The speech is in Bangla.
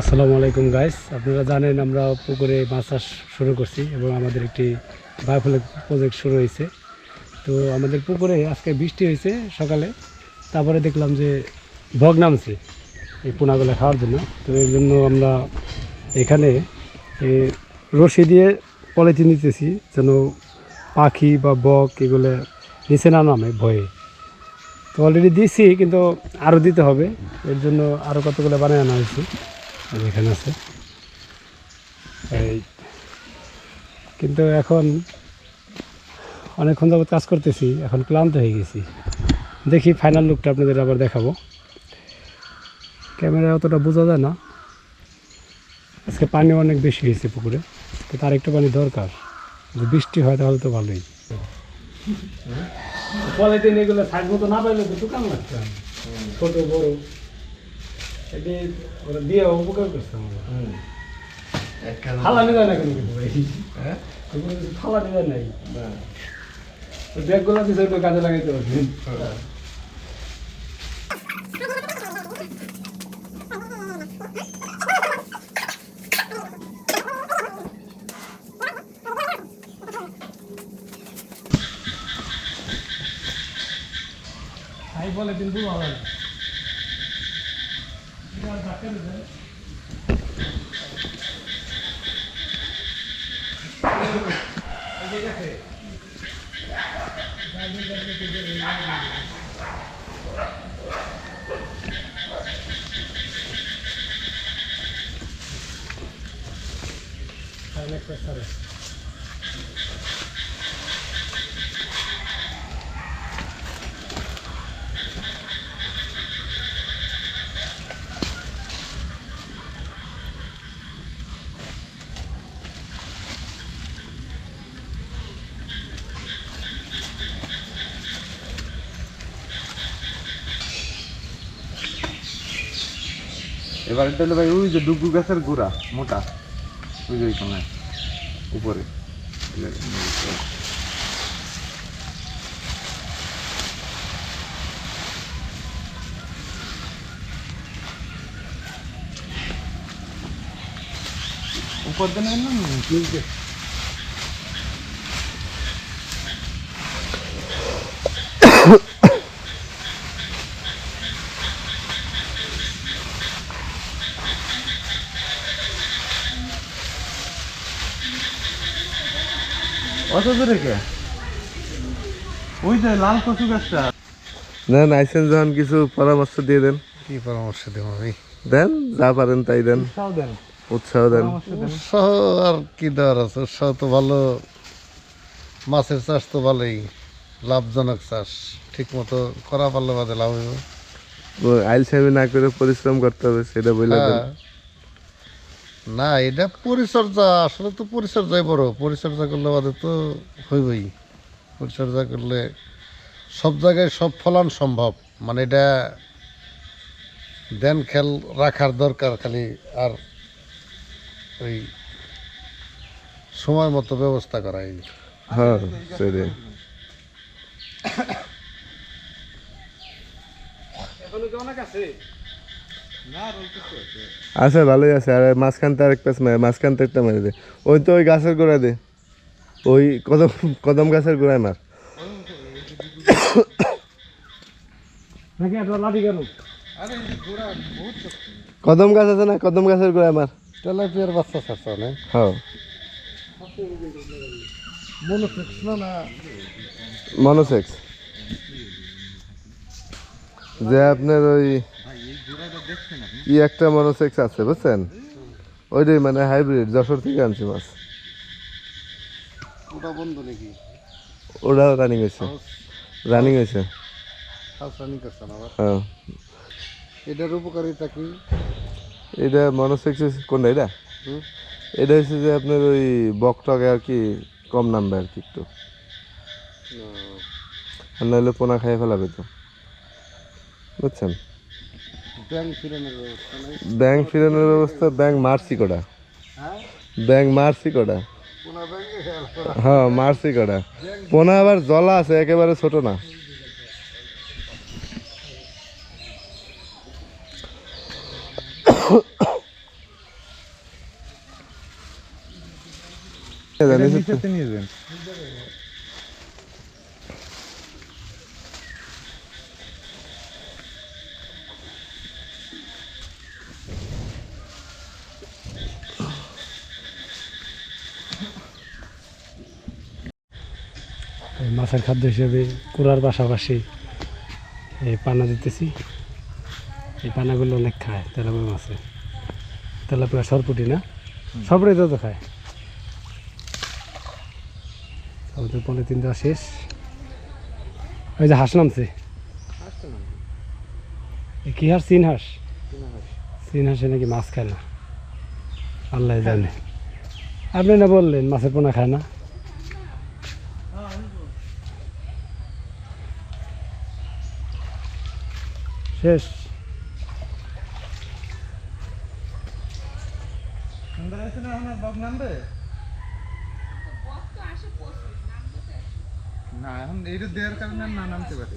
আসসালামু আলাইকুম গাইস আপনারা জানেন আমরা পুকুরে মাছ চাষ শুরু করছি এবং আমাদের একটি বায়োফ্লক প্রজেক্ট শুরু হয়েছে। তো আমাদের পুকুরে আজকে বৃষ্টি হয়েছে সকালে। তারপরে দেখলাম যে বগ নামছে এই পোনাগুলো খাওয়ার জন্য। তো এর জন্য আমরা এখানে রশি দিয়ে পলিথিন দিতেছি যেন পাখি বা বক এগুলো নিচে না নামে ভয়ে। তো অলরেডি দিছি, কিন্তু আরও দিতে হবে। এর জন্য আরও কতগুলো বানিয়ে আনা হয়েছে। এখানে আছে। এই, কিন্তু এখন অনেকক্ষণ যাবত কাজ করতেছি, এখন ক্লান্ত হয়ে গেছি। দেখি ফাইনাল লুকটা আপনাদের আবার দেখাবো। ক্যামেরা অতটা বোঝা যায় না। আজকে পানি অনেক বেশি হয়েছে পুকুরে কিন্তু আরেকটু পানি দরকার। যদি বৃষ্টি হয় তাহলে তো ভালোই। পলিথিন এগুলো থাকব তো না পাইলে তো দোকান লাগছে ছোট, বড়। এটি ওরা দিয়ে উপকার করছে আমরা ফালানি যায় না কোনো কিছু ভাই এগুলো কিছু ফালানি যায় নাই তো ব্যাগগুলো দিছে একটু কাজে লাগাইতে হাই বলে কিন্তু ভালো লাগে অনেক প্রেসারে এবার এটা হলো ভাই, ওই যে ডুগু গাছের গোড়া, মোটা। ওই যে ওইখানে, উপরে। উপর দিনে না? অত দূরে কে ওই যে লাল কচু গাছটা। দেন আইসেন যখন কিছু পরামর্শ দিয়ে দেন। কি পরামর্শ দেবো ভাই দেন যা পারেন তাই দেন। উৎসাহ দেন। উৎসাহ দেন। উৎসাহ আর কি দেওয়ার আছে? উৎসাহ তো ভালো। মাছের চাষ তো ভালোই। লাভজনক চাষ। ঠিক মতো করা পারলে বাদে লাভ হইব। আইল সাহেব না করে পরিশ্রম করতে হবে সেটা বলে দেন। হ্যাঁ। না এটা পরিচর্যা আসলে তো পরিচর্যাই বড়। পরিচর্যা করলে বাদে তো হইবই। পরিচর্যা করলে সব জায়গায় সব ফলন সম্ভব। মানে এটা দেন খেল রাখার দরকার খালি আর ওই সময় মতো ব্যবস্থা করাই। হ্যাঁ সেটাই। এখনও কি অনেক আছে? আছে ভালোই আছে। আর মাঝখানতে আরেক পেস মারে মাঝখানতে একটা মেরে দে। ওই তো ওই গাছের গোড়ায় দে। ওই কদম কদম গাছের গোড়ায় মার। কদম গাছ আছে না? কদম গাছের গোড়ায় মার। তেলাপিয়ার বাচ্চা ছাড়ছে না? হ্যাঁ। মনে না মনোসেক্স। যে আপনার ওই ই একটা মনোসেক্স আছে বুঝছেন? ওইটাই মানে হাইব্রিড যশোর থেকে আনছি মাছ। ওটা বন্ধ নাকি? ওটাও রানিং হয়েছে। রানিং হয়েছে। হাসানি করছেন আবার? হ্যাঁ। এটার উপকারিতা কি? এটা মনোসেক্স কোনটা এটা? এটা হচ্ছে যে আপনার ওই বকটকে আর কি কম নামবে আর কি একটু। আর নাহলে পোনা খাইয়ে ফেলাবে তো। বুঝছেন? ব্যাংক ফিরানোর ব্যবস্থা ব্যাংক মারছি কটা? ব্যাংক মারছি কটা? হ্যাঁ মারছি কটা। পোনা আবার জলা আছে একেবারে ছোট না। জানিস মাছের খাদ্য হিসেবে কুড়ার পাশাপাশি এই পানা দিতেছি। এই পানাগুলো অনেক খায় তেলাপিয়া মাছে। তেলাপিয়া সরপুটি না? সরপুটি তো খায়। আমাদের পলিথিন দেওয়া শেষ। ওই যে হাঁস নামছে। কি হাঁস? চীন হাঁস? চীন হাঁসে। নাকি মাছ খায় না? আল্লাহ জানে। আপনি না বললেন মাছের পোনা খায় না? শেষ। না এখন এইটা দেওয়ার কারণে না নামতে পারে।